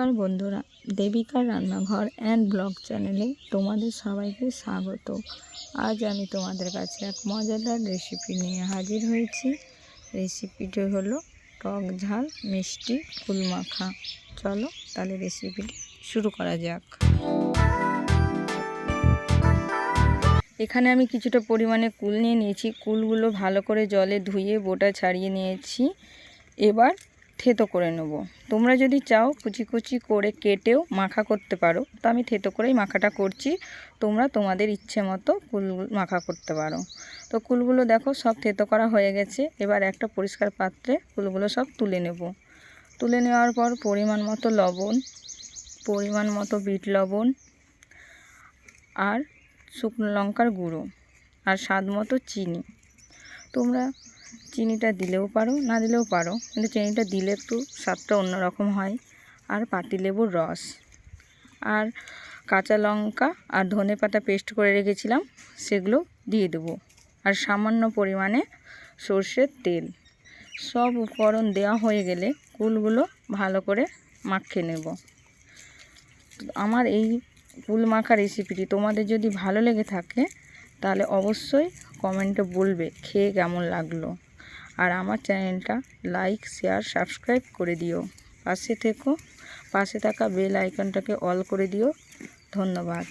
নমস্কার বন্ধুরা, দেবিকার রান্নাঘর অ্যান্ড ব্লগ চ্যানেলে তোমাদের সবাইকে স্বাগত। আজ আমি তোমাদের কাছে এক মজাদার রেসিপি নিয়ে হাজির হয়েছি। রেসিপিটি হলো টক ঝাল মিষ্টি ফুল মাখা চলো তাহলে রেসিপিটি শুরু করা যাক। এখানে আমি কিছুটা পরিমাণে কুল নিয়ে নিয়েছি। কুলগুলো ভালো করে জলে ধুয়ে বোটা ছাড়িয়ে নিয়েছি। এবার থেতো করে নেব। তোমরা যদি চাও কুচি কুচি করে কেটেও মাখা করতে পারো, তো আমি থেতো করেই মাখাটা করছি। তোমরা তোমাদের ইচ্ছে মতো কুল মাখা করতে পারো। তো কুলগুলো দেখো সব থেতো করা হয়ে গেছে। এবার একটা পরিষ্কার পাত্রে কুলগুলো সব তুলে নেব। তুলে নেওয়ার পর পরিমাণ মতো লবণ, পরিমাণ মতো বিট লবণ আর শুকনো লঙ্কার গুঁড়ো আর স্বাদ মতো চিনি। তোমরা চিনিটা দিলেও পারো, না দিলেও পারো। কিন্তু চিনিটা দিলে একটু স্বাদটা অন্যরকম হয়। আর পাতিলেবুর রস। আর কাঁচা লঙ্কা আর ধনে পাতা পেস্ট করে রেখেছিলাম, সেগুলো দিয়ে দেবো। আর সামান্য পরিমাণে সর্ষের তেল। সব উপকরণ দেওয়া হয়ে গেলে কুলগুলো ভালো করে মাখিয়ে নেব। আমার এই কুল মাখা রেসিপিটি তোমাদের যদি ভালো লেগে থাকে, তাহলে অবশ্যই কমেন্টে বলবে, খেয়ে কেমন লাগল। আর আমার চ্যানেলটা লাইক, শেয়ার, সাবস্ক্রাইব করে দিও। পাশে থেকো, পাশে থাকা বেল আইকনটাকে অল করে দিও। ধন্যবাদ।